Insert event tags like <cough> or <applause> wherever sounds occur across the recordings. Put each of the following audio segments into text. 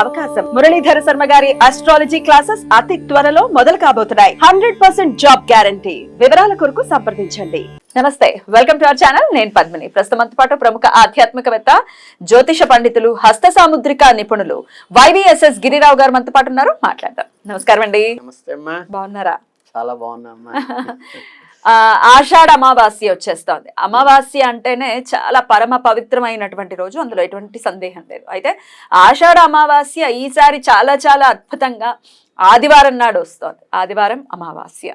అవకాశం. మురళీధర శర్మ గారి astrology classes అతి త్వరలో మొదలు కాబోతున్నాయి. హండ్రెడ్ పర్సెంట్ జాబ్ గ్యారంటీ వివరాల కొరకు సంప్రదించండి. నమస్తే వెల్కమ్ టు అవర్ ఛానల్ నేను పద్మిని. ప్రస్తుతంతో పాటు ప్రముఖ ఆధ్యాత్మికవేత్త జ్యోతిష పండితులు హస్త సాముద్రిక నిపుణులు వైవిఎస్ఎస్ గిరిరావు గారు మనతో పాటు ఉన్నారు. మాట్లాడదాం. నమస్కారం అండి. నమస్తే బాగున్నారా? చాలా బాగున్నా <laughs> ఆషాఢ అమావాస్య వచ్చేస్తోంది. అమావాస్య అంటేనే చాలా పరమ పవిత్రమైనటువంటి రోజు. అందులో ఎటువంటి సందేహం లేదు. అయితే ఆషాఢ అమావాస్య ఈసారి చాలా చాలా అద్భుతంగా ఆదివారం నాడు వస్తోంది. ఆదివారం అమావాస్య.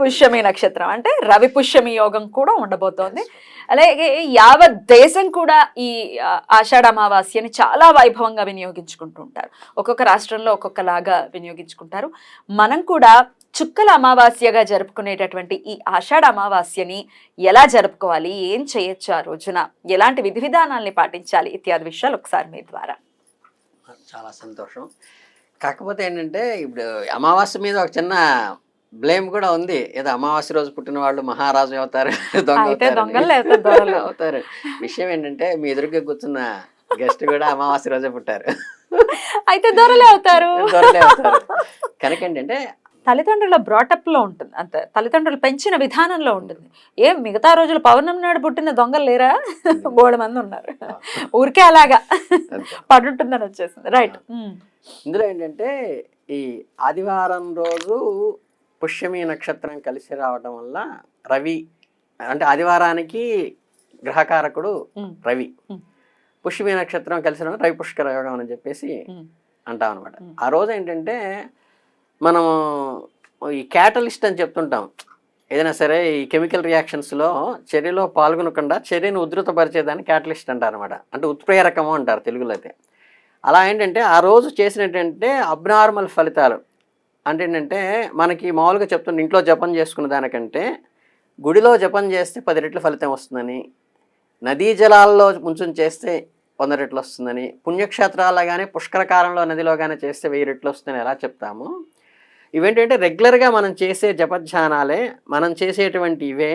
పుష్యమి నక్షత్రం అంటే రవి పుష్యమి యోగం కూడా ఉండబోతోంది. అలాగే యావత్ దేశం కూడా ఈ ఆషాఢ అమావాస్యని చాలా వైభవంగా వినియోగించుకుంటూ ఉంటారు. ఒక్కొక్క రాష్ట్రంలో ఒక్కొక్కలాగా వినియోగించుకుంటారు. మనం కూడా చుక్కల అమావాస్యగా జరుపుకునేటటువంటి ఈ ఆషాఢ అమావాస్యని ఎలా జరుపుకోవాలి? ఏం చేయొచ్చు ఆ రోజున? ఎలాంటి విధి విధానాల్ని పాటించాలి? ఇత్యాది విషయాలు ఒకసారి మీ ద్వారా. చాలా సంతోషం. కాకపోతే ఏంటంటే ఇప్పుడు అమావాస్య మీద ఒక చిన్న బ్లేమ్ కూడా ఉంది. ఏదో అమావాస్య రోజు పుట్టిన వాళ్ళు మహారాజు అవుతారు <laughs> దొంగ. <laughs> అవుతారు. విషయం ఏంటంటే మీ ఎదురుగా కూర్చున్న గెస్ట్ కూడా అమావాస్య రోజే పుట్టారు. అయితే దొరలే అవుతారు. <laughs> దొరలే అవుతారు. కనుక ఏంటంటే తల్లిదండ్రుల బ్రాటప్లో ఉంటుంది. అంత తల్లిదండ్రులు పెంచిన విధానంలో ఉంటుంది. ఏం మిగతా రోజులు పౌర్ణమి నాడు పుట్టిన దొంగలు లేరా? బోడు మంది ఉన్నారు. ఊరికే అలాగా. పడుంటుందని వచ్చేసింది. రైట్ ఇందులో ఏంటంటే ఈ ఆదివారం రోజు పుష్యమి నక్షత్రం కలిసి రావడం వల్ల రవి అంటే ఆదివారానికి గ్రహకారకుడు రవి. Hmm. పుష్యమి నక్షత్రం కలిసి రావడం రవి పుష్కర యోగం అని చెప్పేసి అంటాం అనమాట Hmm. ఆ రోజు ఏంటంటే మనము ఈ క్యాటలిస్ట్ అని చెప్తుంటాం. ఏదైనా సరే ఈ కెమికల్ రియాక్షన్స్లో చర్యలో పాల్గొనకుండా చర్యను ఉధృతపరిచేదాన్ని క్యాటలిస్ట్ అంటారు అనమాట అంటే ఉత్ప్రేరకము అంటారు తెలుగులో అయితే. అలా ఏంటంటే ఆ రోజు చేసినటువంటి అబ్నార్మల్ ఫలితాలు. అంటే ఏంటంటే మనకి మామూలుగా చెప్తుండే ఇంట్లో జపం చేసుకున్న దానికంటే గుడిలో జపం చేస్తే పది రెట్ల ఫలితం వస్తుందని నదీ జలాల్లో ముంచుని చేస్తే వంద రెట్లు వస్తుందని పుణ్యక్షేత్రాల్లో కానీ పుష్కరకాలంలో నదిలో కానీ చేస్తే వెయ్యి రెట్లు వస్తుందని ఎలా చెప్తాము? ఇవేంటంటే రెగ్యులర్గా మనం చేసే జపధ్యానాలే మనం చేసేటువంటి ఇవే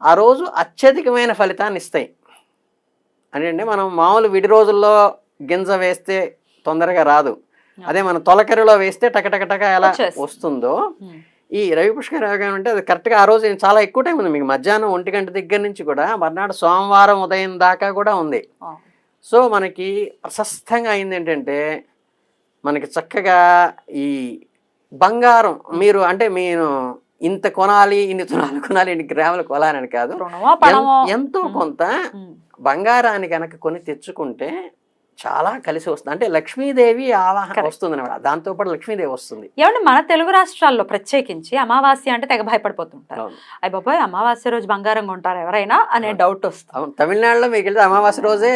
ఆ రోజు అత్యధికమైన ఫలితాన్ని ఇస్తాయి. అంటే మనం మామూలు విడి రోజుల్లో గింజ వేస్తే తొందరగా రాదు. అదే మనం తొలకరిలో వేస్తే టకటకటక ఎలా. వస్తుందో. ఈ రవి పుష్కర యోగం అంటే అది కరెక్ట్గా ఆ రోజు చాలా ఎక్కువ టైం ఉంది. మీకు మధ్యాహ్నం ఒంటి గంట దగ్గర నుంచి కూడా మర్నాడు సోమవారం ఉదయం దాకా కూడా ఉంది. సో మనకి ప్రశస్తంగా అయింది ఏంటంటే మనకి చక్కగా ఈ బంగారం మీరు అంటే మీరు ఇంత కొనాలి ఇన్ని తులాలు కొనాలి ఇన్ని గ్రాములు కొనాలని కాదు ఎంతో కొంత. బంగారాన్ని కనుక కొని తెచ్చుకుంటే చాలా కలిసి వస్తుంది. అంటే లక్ష్మీదేవి ఆవాహన. వస్తుంది అనమాట దాంతో పాటు లక్ష్మీదేవి వస్తుంది. ఏమంటే మన తెలుగు రాష్ట్రాల్లో ప్రత్యేకించి అమావాస్య అంటే తెగ భయపడిపోతుంటారు. అయ్య బాబాయ్ అమావాస్య రోజు బంగారం కొంటారు ఎవరైనా అనే డౌట్ వస్తుంది. అవును. తమిళనాడులో మీకు వెళ్తే అమావాస్య రోజే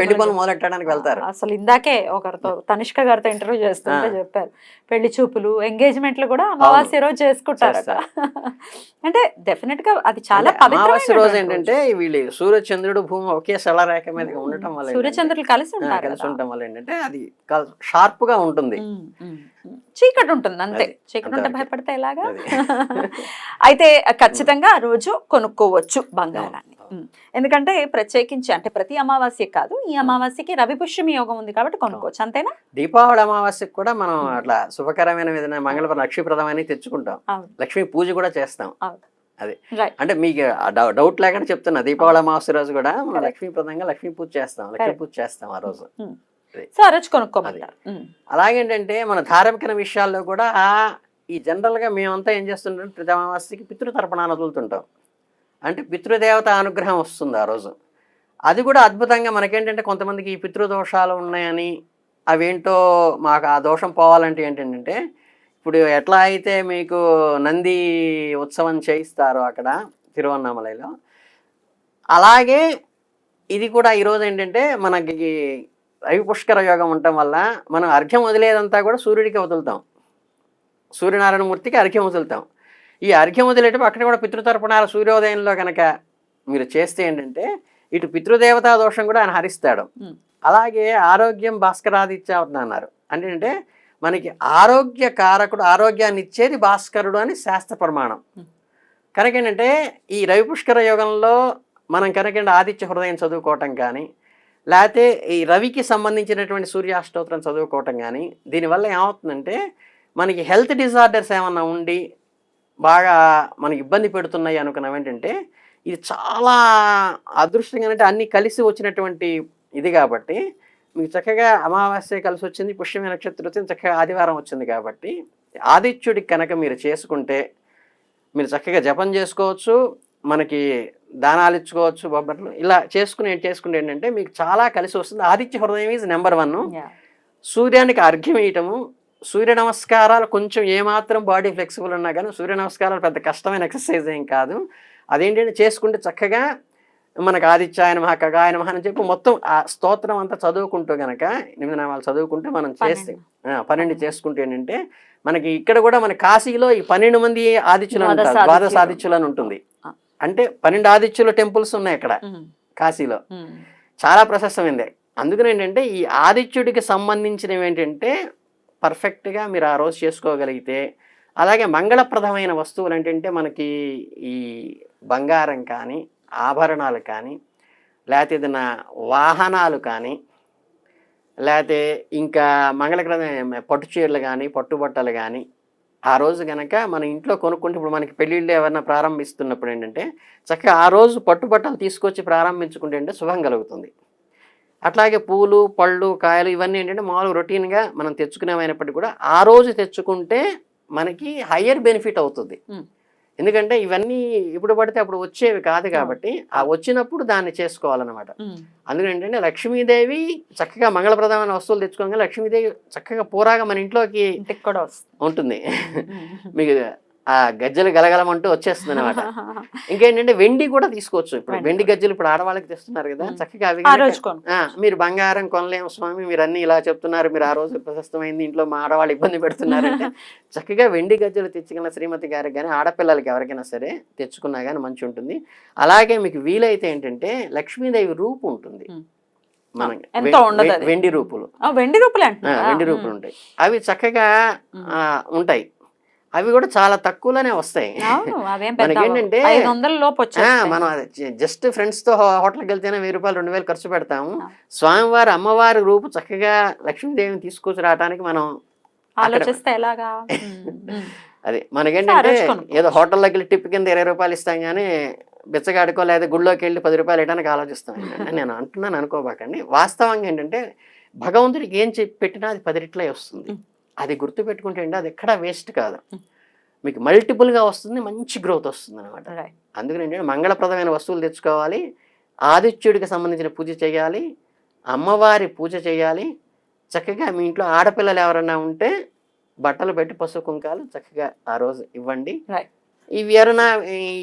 పెళ్ళి పనులు మొదలెట్టడానికి వెళ్తారు. అసలు ఇందాకే ఒకరితో <laughs> తనిష్క గారితో ఇంటర్వ్యూ చేస్తుంటే. చెప్పారు. పెళ్ళి చూపులు ఎంగేజ్మెంట్లు కూడా అమావాస్య రోజు చేసుకుంటారట. <laughs> అంటే డెఫినెట్గా అది చాలా అమావాస్య రోజు ఏంటంటే వీళ్ళు సూర్య చంద్రుడు భూమి ఒకే సరళరేఖ మీద ఉండటం వల్ల సూర్యచంద్రులు కలిసి ఉంటారు. కలిసి. ఉండటం వల్ల ఏంటంటే అది షార్ప్గా ఉంటుంది. చీకటి ఉంటుంది అంతే. చీకటి ఉంటే. భయపడితే ఎలాగా. <laughs> అయితే ఖచ్చితంగా ఆ రోజు కొనుక్కోవచ్చు బంగారాన్ని. ఎందుకంటే ప్రత్యేకించి అంటే ప్రతి అమావాస్య కాదు ఈ అమావాస్యకి రవి పుష్యమి యోగం ఉంది కాబట్టి కొనుక్కోవచ్చు అంతేనా? దీపావళి అమావాస్యకి కూడా మనం అట్లా శుభకరమైన ఏదైనా మంగళవారం లక్ష్మీప్రదమని తెచ్చుకుంటాం. లక్ష్మీ పూజ కూడా చేస్తాం. అది. అంటే మీకు డౌట్ లేకుండా చెప్తున్నా. దీపావళి అమావాస్య రోజు కూడా మనం. లక్ష్మీప్రదంగా లక్ష్మీ పూజ చేస్తాం. లక్ష్మీ. పూజ చేస్తాం ఆ రోజు. సో ఆ రోజు కొనుక్కోమంటారు. ఉమ్. అలాగేంటంటే మన ధార్మిక విషయాల్లో కూడా ఈ జనరల్గా మేమంతా ఏం చేస్తుంటాం? ప్రతి అమావాస్యకి పితృతర్పణాలు వదులుతుంటాం. అంటే పితృదేవత అనుగ్రహం వస్తుంది ఆ రోజు. అది కూడా అద్భుతంగా మనకేంటంటే కొంతమందికి ఈ పితృదోషాలు ఉన్నాయని అవేంటో మాకు ఆ దోషం పోవాలంటే ఏంటంటే ఇప్పుడు ఎట్లా అయితే మీకు నంది ఉత్సవం చేయిస్తారో అక్కడ తిరువన్నామలైలో అలాగే ఇది కూడా ఈరోజు ఏంటంటే మనకి రవి పుష్కర యోగం ఉండటం వల్ల మనం అర్ఘ్యం వదిలేదంతా కూడా సూర్యుడికి వదులుతాం. సూర్యనారాయణ మూర్తికి అర్ఘ్యం వదులుతాం. ఈ అర్ఘ్యం వదిలేటప్పుడు అక్కడ కూడా పితృతర్పణాల సూర్యోదయంలో కనుక మీరు చేస్తే ఏంటంటే ఇటు పితృదేవతా దోషం కూడా ఆయన హరిస్తాడు. అలాగే ఆరోగ్యం భాస్కరాదిత్య అన్నారు. అంటే మనకి ఆరోగ్య కారకుడు ఆరోగ్యాన్ని ఇచ్చేది భాస్కరుడు అని శాస్త్ర ప్రమాణం. కనుక ఏంటంటే ఈ రవి పుష్కర యోగంలో మనం కనుక ఆదిత్య హృదయం చదువుకోవటం కానీ లేకపోతే ఈ రవికి సంబంధించినటువంటి సూర్యాష్టోత్రం చదువుకోవటం కానీ దీనివల్ల ఏమవుతుందంటే మనకి హెల్త్ డిజార్డర్స్ ఏమన్నా ఉండి బాగా మనకి ఇబ్బంది పెడుతున్నాయి అనుకున్నాం ఏంటంటే ఇది చాలా అదృష్టంగా అంటే అన్నీ కలిసి వచ్చినటువంటి ఇది కాబట్టి మీకు చక్కగా అమావాస్య కలిసి వచ్చింది పుష్యమి నక్షత్రం వచ్చింది చక్కగా ఆదివారం వచ్చింది కాబట్టి ఆదిత్యుడికి కనుక మీరు చేసుకుంటే మీరు చక్కగా జపం చేసుకోవచ్చు మనకి దానాలు ఇచ్చుకోవచ్చు బొబ్బర్లు ఇలా చేసుకుని చేసుకుంటే ఏంటంటే మీకు చాలా కలిసి వస్తుంది. ఆదిత్య హృదయం ఈజ్ నెంబర్ వన్. సూర్యానికి అర్ఘ్యం వేయటము సూర్య నమస్కారాలు కొంచెం ఏమాత్రం బాడీ ఫ్లెక్సిబుల్ ఉన్నా కానీ సూర్య నమస్కారాలు పెద్ద కష్టమైన ఎక్సర్సైజ్ ఏం కాదు. అదేంటంటే చేసుకుంటే చక్కగా మనకు ఆదిత్యాయన మహా కగాయన మహా అని చెప్పి మొత్తం ఆ స్తోత్రం అంతా చదువుకుంటూ గనక ఎనిమిది నామాలు చదువుకుంటే మనం చేస్తే పన్నెండు చేసుకుంటే ఏంటంటే మనకి ఇక్కడ కూడా మన కాశీలో ఈ పన్నెండు మంది ఆదిత్యులు ఉంటారు ద్వాదశ ఆదిత్యులు. అని ఉంటుంది. అంటే పన్నెండు ఆదిత్యుల టెంపుల్స్ ఉన్నాయి ఇక్కడ. కాశీలో. చాలా ప్రశస్తమైంది అందుకని ఏంటంటే ఈ ఆదిత్యుడికి సంబంధించినవి ఏంటంటే పర్ఫెక్ట్గా మీరు ఆ రోజు చేసుకోగలిగితే అలాగే మంగళప్రదమైన వస్తువులు ఏంటంటే మనకి ఈ బంగారం కానీ ఆభరణాలు కానీ లేకపోతే ఏదైనా వాహనాలు కానీ లేకపోతే ఇంకా మంగళప్రదమైన పట్టు చీరలు కానీ పట్టుబట్టలు కానీ ఆ రోజు కనుక మన ఇంట్లో కొనుక్కుంటే ఇప్పుడు మనకి పెళ్ళిళ్ళు ఏమన్నా ప్రారంభిస్తున్నప్పుడు ఏంటంటే చక్కగా ఆ రోజు పట్టుబట్టలు తీసుకొచ్చి ప్రారంభించుకుంటే అంటే శుభం కలుగుతుంది. అట్లాగే పూలు పళ్ళు కాయలు ఇవన్నీ ఏంటంటే మామూలుగా రొటీన్గా మనం తెచ్చుకునేమైనప్పటికీ కూడా ఆ రోజు తెచ్చుకుంటే మనకి హయ్యర్ బెనిఫిట్ అవుతుంది. ఎందుకంటే ఇవన్నీ ఇప్పుడు పడితే అప్పుడు వచ్చేవి కాదు కాబట్టి ఆ వచ్చినప్పుడు దాన్ని చేసుకోవాలన్నమాట. ఏంటంటే లక్ష్మీదేవి చక్కగా మంగళప్రదమైన వస్తువులు తెచ్చుకోగా లక్ష్మీదేవి చక్కగా పూరాగా మన ఇంట్లోకి ఇంటికి కూడా ఉంటుంది. మీకు ఆ గజ్జలు గలగలమంటూ వచ్చేస్తుంది అనమాట <laughs> ఇంకేంటంటే వెండి కూడా తీసుకోవచ్చు ఇప్పుడు. వెండి గజ్జలు ఇప్పుడు ఆడవాళ్ళకి తెస్తున్నారు కదా. చక్కగా అవి మీరు బంగారం కొనలేము స్వామి మీరు అన్ని ఇలా చెప్తున్నారు మీరు ఆ రోజు ప్రశస్తమైంది ఇంట్లో మా ఆడవాళ్ళు ఇబ్బంది పెడుతున్నారంటే <laughs> చక్కగా వెండి గజ్జలు తెచ్చుకున్న శ్రీమతి గారికి కానీ ఆడపిల్లలకి ఎవరికైనా సరే తెచ్చుకున్నా కానీ మంచి ఉంటుంది. అలాగే మీకు వీలైతే ఏంటంటే లక్ష్మీదేవి రూపు ఉంటుంది. వెండి రూపులు. వెండి రూపులే? వెండి రూపులు ఉంటాయి. అవి చక్కగా ఉంటాయి. అవి కూడా చాలా తక్కువలోనే వస్తాయి అవును అవేం <laughs> మనకి పెద్ద ఏంటంటే- ఐదు వందల లోపు ఆ, వచ్చేస్తాయి. మనం జస్ట్ ఫ్రెండ్స్తో హో- హోటల్కి వెళ్తేనే వెయ్యి రూపాయలు రెండు వేలు ఖర్చు పెడతాము. స్వామివారి అమ్మవారి రూపు చక్కగా లక్ష్మీదేవిని తీసుకొచ్చి రావడానికి మనం ఆలోచిస్తే ఎలాగా. <laughs> అది మనకేంటంటే. ఏదో హోటల్లోకి వెళ్ళి టిప్ కింద ఇరవై రూపాయలు ఇస్తాం కానీ బిచ్చగాడుకో లేదా గుళ్ళోకి వెళ్ళి పది రూపాయలు ఇవ్వడానికి ఆలోచిస్తాం నేను అంటున్నాను అనుకోబాకండి వాస్తవంగా ఏంటంటే భగవంతుడికి ఏం చెప్పి పెట్టినా అది పది రెట్లే వస్తుంది. అది గుర్తు పెట్టుకుంటే ఏంటి అది ఎక్కడా వేస్ట్ కాదు. మీకు మల్టిపుల్గా వస్తుంది మంచి గ్రోత్ వస్తుంది అనమాట. అందుకని ఏంటంటే మంగళప్రదమైన వస్తువులు తెచ్చుకోవాలి ఆదిత్యుడికి సంబంధించిన పూజ చేయాలి అమ్మవారి పూజ చేయాలి చక్కగా మీ ఇంట్లో ఆడపిల్లలు ఎవరైనా ఉంటే బట్టలు పెట్టి పసుపు కుంకాలు చక్కగా ఆ రోజు ఇవ్వండి ఇవి ఎవరైనా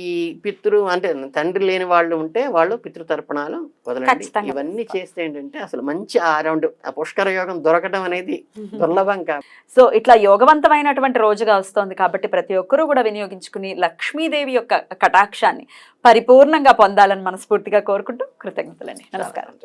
ఈ పితృ అంటే తండ్రి లేని వాళ్ళు ఉంటే వాళ్ళు పితృతర్పణాలు వదలండి. ఇవన్నీ చేస్తే ఏంటంటే అసలు మంచి ఆ రౌండ్ ఆ పుష్కర యోగం దొరకడం అనేది దుర్లభం కాదు సో ఇట్లా యోగవంతమైనటువంటి రోజుగా వస్తోంది కాబట్టి ప్రతి ఒక్కరూ కూడా వినియోగించుకుని లక్ష్మీదేవి యొక్క కటాక్షాన్ని పరిపూర్ణంగా పొందాలని మనస్ఫూర్తిగా కోరుకుంటూ కృతజ్ఞతలండి. నమస్కారం.